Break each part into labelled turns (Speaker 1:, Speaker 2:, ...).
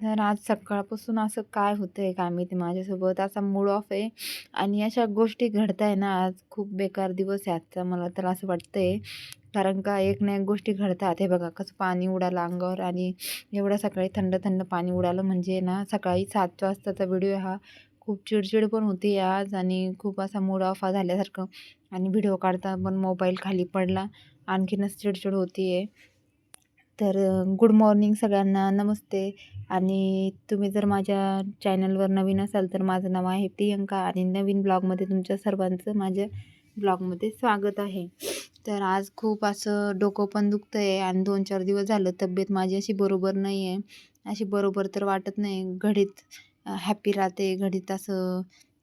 Speaker 1: तर आज सकाळपासून असं काय होतं आहे काय ते माझ्यासोबत? असा मूड ऑफ आहे. आणि अशा गोष्टी घडत आहे ना आज खूप बेकार दिवस आहे आजचा मला तर असं वाटतं आहे कारण का एक ना एक गोष्टी घडतात. हे बघा कसं पाणी उडालं अंगावर आणि एवढं सकाळी थंड थंड पाणी उडालं म्हणजे ना सकाळी सात वाजताचा व्हिडिओ हा खूप चिडचिड पण होती आज आणि खूप असा मूड ऑफ झाल्यासारखं. आणि व्हिडिओ काढता पण मोबाईल खाली पडला. आणखीनच चिडचिड होती आहे तर गुड मॉर्निंग सगळ्यांना नमस्ते. आणि तुम्ही जर माझ्या चॅनलवर नवीन असाल तर माझं नाव आहे प्रियंका आणि नवीन ब्लॉगमध्ये तुमच्या सर्वांचं माझ्या ब्लॉगमध्ये स्वागत आहे. तर आज खूप असं डोकं पण दुखतं आहे आणि दोन चार दिवस झालं तब्येत माझी अशी बरोबर नाही आहे अशी बरोबर तर वाटत नाही. घडीत हॅपी राहते घडीत असं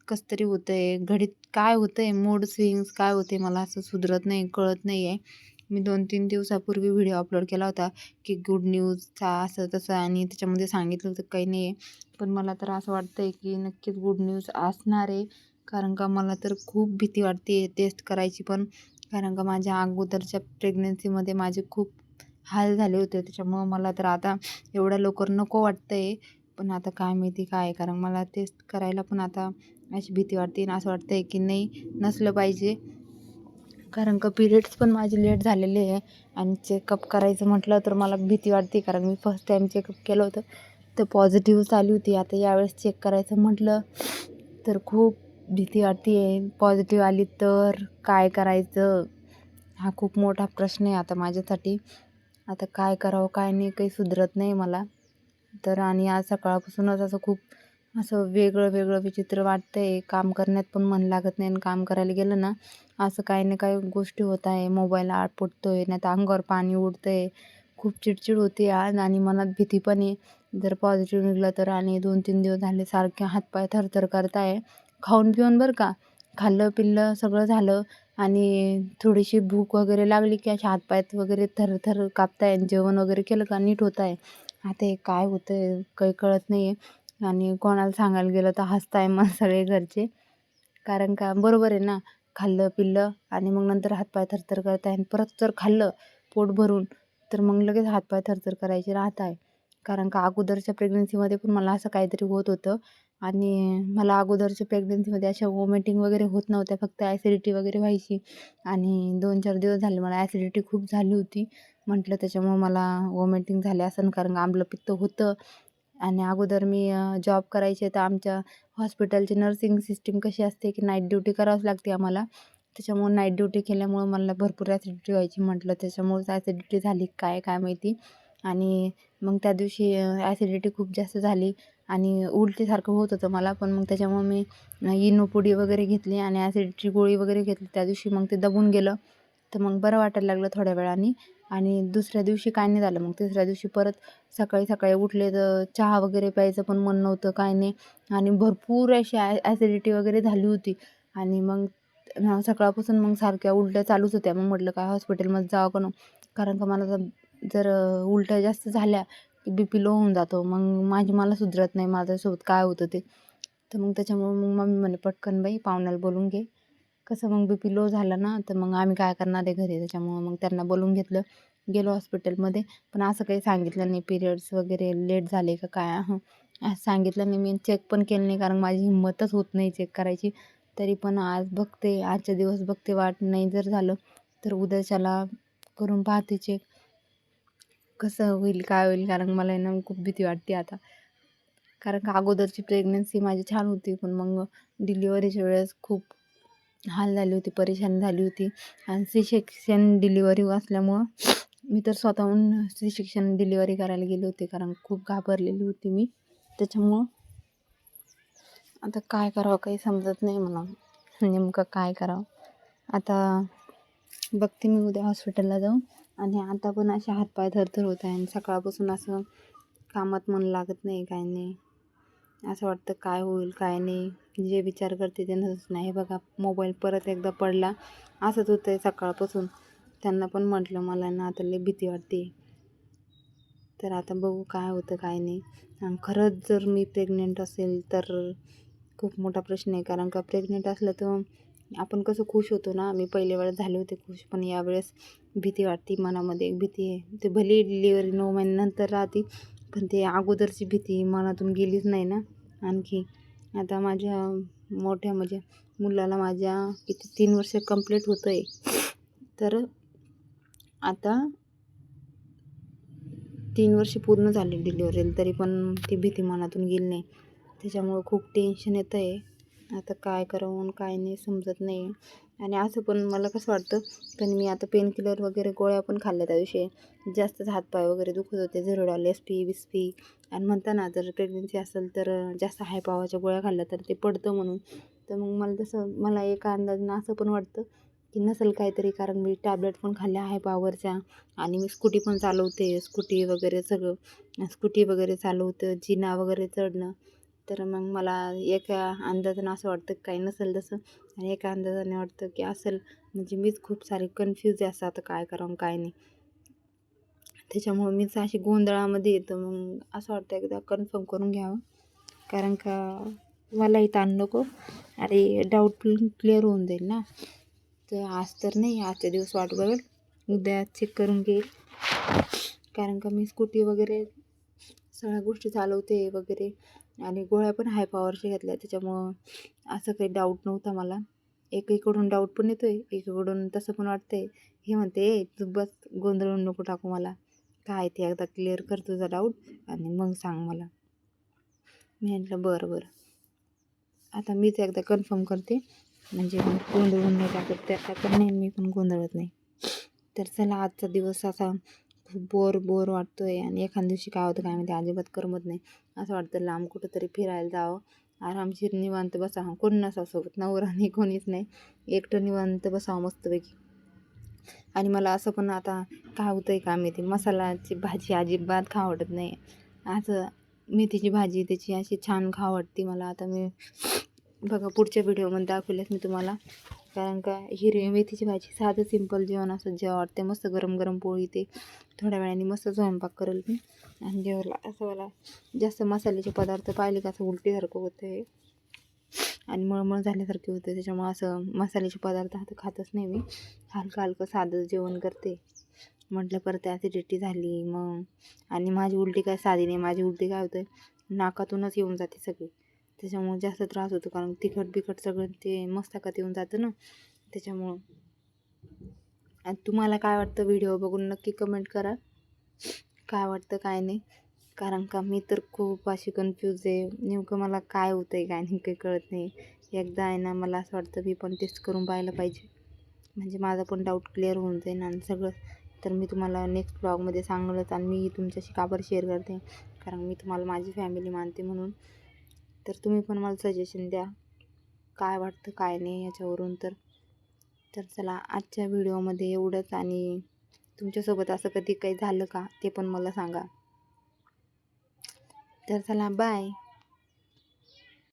Speaker 1: कसं तरी होतं आहे घडीत काय होतं आहे मूड स्विंग्स काय होते? मला असं सुधरत नाही कळत नाही आहे मी दोन तीन दिवसापूर्वी व्हिडिओ अपलोड केला होता की गुड न्यूजचा असं तसं आणि त्याच्यामध्ये सांगितलं होतं काही नाही आहे. पण मला तर असं वाटतं आहे की नक्कीच गुड न्यूज असणार आहे. कारण का मला तर खूप भीती वाटते टेस्ट करायची पण. कारण का माझ्या अगोदरच्या प्रेग्नन्सीमध्ये माझे खूप हाल झाले होते. त्याच्यामुळं मला तर आता एवढ्या लवकर नको वाटतं आहे पण आता काय माहिती काय कारण मला टेस्ट करायला पण आता अशी भीती वाटते आणि असं वाटतं आहे की नाही नसलं पाहिजे. कारण का पिरियड्स पण माझे लेट झालेले आहे. आणि चेकअप करायचं म्हटलं तर मला भीती वाटते कारण मी फर्स्ट टाईम चेकअप केलं होतं. तर पॉझिटिव्हच आली होती. आता यावेळेस चेक करायचं म्हटलं तर खूप भीती वाटते. आहे पॉझिटिव्ह आली तर काय करायचं? हा खूप मोठा प्रश्न आहे आता माझ्यासाठी. आता काय करावं काय नाही काही सुधरत नाही मला. तर आणि आज सकाळपासूनच असं खूप असं वेगळं वेगळं विचित्र वाटतं आहे काम करण्यात पण मन लागत नाही आणि काम करायला गेलं ना असं काही ना काही गोष्टी होत आहे. मोबाईल आड आहे नाही तर अंगावर पाणी उडतं आहे खूप चिडचिड होते आज आणि मनात भीती पण आहे. जर पॉझिटिव्ह निघलं तर आणि दोन तीन दिवस झाले सारखे हातपाय थरथर करत आहे. खाऊन पिऊन बरं का? खाल्लं पिल्लं सगळं झालं आणि थोडीशी भूक वगैरे लागली की अशा हातपायात वगैरे थरथर कापताय जेवण वगैरे केलं का? नीट होत आहे. आता हे काय होतं आहे काही कळत नाही आहे आणि कोणाला सांगायला गेलं तर हसताय मग सगळे घरचे. कारण का बरोबर आहे ना खाल्लं पिल्लं आणि मग नंतर हातपाय थरथर करत आहे आणि परत जर खाल्लं पोट भरून तर मग लगेच हातपाय थरथर करायचे राहत आहे कारण का अगोदरच्या प्रेग्नन्सीमध्ये पण मला असं काहीतरी होत होतं आणि मला अगोदरच्या प्रेग्नन्सीमध्ये अशा वॉमिटिंग वगैरे होत नव्हत्या फक्त ॲसिडिटी वगैरे व्हायची. आणि दोन चार दिवस झाले मला ॲसिडिटी खूप झाली होती. म्हटलं त्याच्यामुळं मला वॉमिटिंग झाले असं कारण का आम्लपित्त होतं. आणि अगोदर मी जॉब करायचे तर आमच्या हॉस्पिटलची नर्सिंग सिस्टीम कशी असते की नाईट ड्युटी करावंच लागते आम्हाला. त्याच्यामुळं नाईट ड्युटी केल्यामुळं मला भरपूर ॲसिडिटी व्हायची म्हटलं. त्याच्यामुळं ॲसिडिटी झाली काय काय माहिती? आणि मग त्या दिवशी ॲसिडिटी खूप जास्त झाली आणि उलटीसारखं होत होतं मला. पण मग त्याच्यामुळं मी इनोपुडी वगैरे घेतली आणि ॲसिडिटी गोळी वगैरे घेतली. त्या दिवशी मग ते दबून गेलं. तर मग बरं वाटायला लागलं थोड्या वेळाने. आणि दुसऱ्या दिवशी काय नाही झालं. मग तिसऱ्या दिवशी परत सकाळी सकाळी उठले तर चहा वगैरे प्यायचं पण मन नव्हतं काय नाही. आणि भरपूर अशी ॲ ॲसिडिटी वगैरे झाली होती. आणि मग सकाळपासून मग सारख्या उलट्या चालूच होत्या. मग म्हटलं काय हॉस्पिटलमध्ये जावं का नको? कारण का मला जर जर उलट्या जास्त झाल्या की बी पी लो होऊन जातो. मग माझी मला सुधरत नाही. माझ्यासोबत काय होतं ते. तर मग त्याच्यामुळे मग मम्मी म्हणे पटकन बाई पाहुण्याला बोलून घे. कसं मग बी पी लो झालं ना तर मग आम्ही काय करणार आहे घरी? त्याच्यामुळं मग त्यांना बोलून घेतलं. गेलो हॉस्पिटलमध्ये पण असं काही सांगितलं नाही. पिरियड्स वगैरे लेट झाले का काय? असं सांगितलं नाही. मी चेक पण केलं नाही कारण माझी हिंमतच होत नाही चेक करायची. तरी पण आज बघते आजच्या दिवस बघते वाट नाही जर झालं तर उद्याच्याला करून पाहते चेक कसं होईल काय होईल? कारण मला ना खूप भीती वाटते आता. कारण का अगोदरची प्रेग्नन्सी माझी छान होती पण मग डिलिव्हरीच्या वेळेस खूप हाल झाली होती परेशान झाली होती. आणि सी सेक्शन डिलिव्हरी असल्यामुळं मी तर स्वतःहून सी सेक्शन डिलिव्हरी करायला गेले होते कारण खूप घाबरलेली होती मी. त्याच्यामुळं आता काय करावं काही समजत नाही मला. नेमकं काय करावं? आता बघते मी उद्या हॉस्पिटलला जाऊन. आणि आता पण असे हातपाय थरथर होत आहे आणि सकाळपासून असं कामात मन लागत नाही काय नाही. असं वाटतं काय होईल काय नाही. जे विचार करते ते नसत नाही. बघा मोबाईल परत एकदा पडला असंच होतं आहे सकाळपासून. त्यांना पण म्हटलं मला ना आता लई भीती वाटते. तर आता बघू काय होतं काय नाही. आणि खरंच जर मी प्रेग्नेंट असेल तर खूप मोठा प्रश्न आहे. कारण का प्रेग्नेंट असलं तर आपण कसं खुश होतो ना? मी पहिल्या वेळेस झाले होते खुश पण यावेळेस भीती वाटते मनामध्ये एक भीती आहे. ते भले डिलिव्हरी नऊ महिन्यानंतर राहते पण ते अगोदरची भीती मनातून गेलीच नाही ना. आणखी आता माझ्या मोठ्या म्हणजे मुलाला माझ्या किती तीन वर्ष कंप्लीट होतं आहे तर आता तीन वर्ष पूर्ण झाले डिलिव्हरीला तरी पण ती भीती मनातून गेली नाही. त्याच्यामुळं खूप टेन्शन येतं आहे आता काय करावं काय नाही समजत नाही. आणि असं पण मला कसं वाटतं पण मी आता पेनकिलर वगैरे गोळ्या पण खाल्ल्या त्या दिवशी. जास्तच हातपाय वगैरे दुखत होते झिरोडॉल एस पी वीस पी आणि म्हणता ना जर प्रेग्नन्सी असेल तर जास्त हाय पावाच्या गोळ्या खाल्ल्या तर ते पडतं म्हणून. तर मग मला तसं मला एका अंदाजानं असं पण वाटतं की नसेल काहीतरी कारण मी टॅबलेट पण खाल्ल्या हाय पावरच्या आणि मी स्कूटी पण चालवते स्कूटी वगैरे सगळं. स्कूटी वगैरे चालवतं जिना वगैरे चढणं. तर मग मला एका अंदाजानं असं वाटतं काही नसेल तसं. आणि एका अंदाजाने वाटतं की असेल म्हणजे मीच खूप सारी कन्फ्यूज आहे असं आता काय करावं काय नाही. त्याच्यामुळं मीच अशी गोंधळामध्ये येतं. मग असं वाटतं एकदा कन्फर्म करून घ्यावं. कारण का मलाही ताण नको. अरे डाऊट क्लिअर होऊन जाईल ना. तर आज तर नाही आजच्या दिवस वाट बघेल. उद्या चेक करून घेईल. कारण का मी स्कूटी वगैरे सगळ्या गोष्टी चालवते वगैरे आणि गोळ्या पण हाय पॉवरच्या घेतल्या. त्याच्यामुळं असं काही डाऊट नव्हता मला. एकीकडून डाऊट पण येतो आहे एकीकडून तसं पण वाटतंय. हे म्हणते ए तू बस गोंधळून नको टाकू मला. काय ते एकदा क्लिअर कर तुझा डाऊट आणि मग सांग मला. मी म्हटलं बरं बरं. आता मीच एकदा कन्फर्म करते. म्हणजे मग गोंधळून नाही टाकत त्या पण नाही मी पण गोंधळत नाही. तर चला आजचा दिवस असा खूप बोर बोर वाटतो आहे आणि एखाद्या दिवशी काय होतं काय माहिती अजिबात करमत नाही. असं वाटतं लांब कुठंतरी फिरायला जावं. आरामशीर निवांत बसावं. कोण नसावं सोबत? नवरा नाही कोणीच नाही. एकटं निवांत बसावं मस्तपैकी. आणि मला असं पण आता काय होतं आहे का माहिती मसालाची भाजी अजिबात खावं वाटत नाही. असं मेथीची भाजी त्याची अशी छान खावं वाटते मला. आता मी बघा पुढच्या व्हिडिओमध्ये दाखवल्यास मी तुम्हाला. कारण का हिरवी मेथीची भाजी साधं सिंपल जेवण असं जेव्हा वाटते मस्त गरम गरम पोळी ते. थोड्या वेळाने मस्त स्वयंपाक करेल मी. आणि जेवला असं मला जास्त मसाल्याचे पदार्थ पाहिले का असं उलटीसारखं होतं आहे आणि मळमळ झाल्यासारखे होते त्याच्यामुळं असं मसाल्याचे पदार्थ हात खातच नाही मी. हलकं हलकं साधं जेवण करते. म्हटलं परत ॲसिडिटी झाली मग. आणि माझी उलटी काय साधी नाही माझी उलटी काय होतं नाकातूनच येऊन जाते सगळी. त्याच्यामुळं जास्त त्रास होतो कारण तिखट बिखट सगळं ते मस्तकात येऊन जातं ना. त्याच्यामुळं. आणि तुम्हाला काय वाटतं व्हिडिओ बघून नक्की कमेंट करा. काय वाटतं काय नाही. कारण का मी तर खूप अशी कन्फ्यूज आहे. नेमकं मला काय होतं आहे काय नाही काही कळत नाही. एकदा आहे ना मला असं वाटतं मी पण टेस्ट करून पाहायला पाहिजे. म्हणजे माझा पण डाऊट क्लिअर होऊन जाईल आणि सगळं. तर मी तुम्हाला नेक्स्ट ब्लॉगमध्ये सांगलंच आणि मी तुमच्याशी काबर शेअर करते. कारण मी तुम्हाला माझी फॅमिली मानते म्हणून. तर तुम्ही पण मला सजेशन द्या. काय वाटतं काय नाही याच्यावरून तर. तर चला आजच्या व्हिडिओमध्ये एवढंच आणि तुमच्यासोबत असं कधी काही झालं का ते पण मला सांगा. तर चला बाय